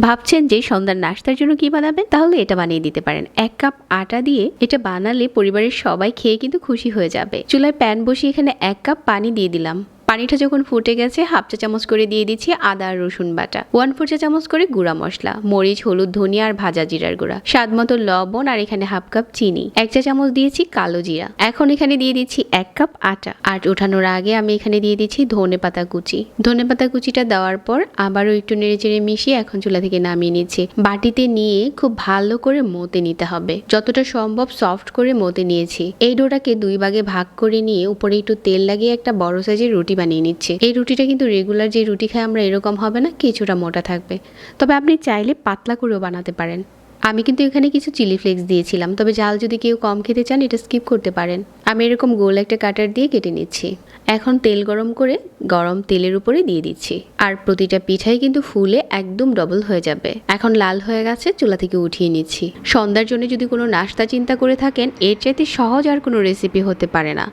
ভাবছেন যে সন্ধ্যার নাস্তার জন্য কি বানাবেন? তাহলে এটা বানিয়ে দিতে পারেন। এক কাপ আটা দিয়ে এটা বানালে পরিবারের সবাই খেয়ে কিন্তু খুশি হয়ে যাবে। চুলায় প্যান বসিয়ে এখানে এক কাপ পানি দিয়ে দিলাম। পানিটা যখন ফুটে গেছে, হাফ চা চামচ করে দিয়ে দিচ্ছি আদা আর রসুন বাটা। ওয়ান ফোর চা চামচ করে গুঁড়া মশলা, মরিচ, হলুদ, ধনিয়া আর ভাজা জিরার গুঁড়া, স্বাদ মতো লবণ আর এখানে হাফ কাপ চিনি। এক চা চামচ দিয়েছি কালো জিরা। এখন এখানে দিয়ে দিচ্ছি এক কাপ আটা। আর ওঠানোর আগে আমি এখানে দিয়ে দিচ্ছি ধনে পাতা কুচি। ধনে পাতা কুচিটা দেওয়ার পর আবারও একটু নেড়ে চেড়ে মিশিয়ে এখন চুলা থেকে নামিয়ে নিচ্ছি। বাটিতে নিয়ে খুব ভালো করে মতে নিতে হবে। যতটা সম্ভব সফট করে মতে নিয়েছি। এই ডোটাকে দুই ভাগে ভাগ করে নিয়ে উপরে একটু তেল লাগিয়ে একটা বড় সাইজের রুটি বানিয়ে নিচ্ছি। এই রুটিটা কিন্তু রেগুলার যে রুটি খাই আমরা এরকম হবে না, কিছুটা মোটা থাকবে। তবে আপনি চাইলে পাতলা করেও বানাতে পারেন। আমি কিন্তু এখানে কিছু চিলি ফ্লেক্স দিয়েছিলাম, তবে জাল যদি কেউ কম খেতে চান, এটা স্কিপ করতে পারেন। আমি এরকম গোল একটা কাটার দিয়ে কেটে নিচ্ছি। এখন তেল গরম করে গরম তেলের উপরে দিয়ে দিচ্ছি। আর প্রতিটা পিঠাই কিন্তু ফুলে একদম ডবল হয়ে যাবে। এখন লাল হয়ে গেছে, চুলা থেকে উঠিয়ে নিচ্ছি। সন্ধ্যার জন্য যদি কোনো নাস্তা চিন্তা করে থাকেন, এর চাইতে সহজ আর কোনো রেসিপি হতে পারে না।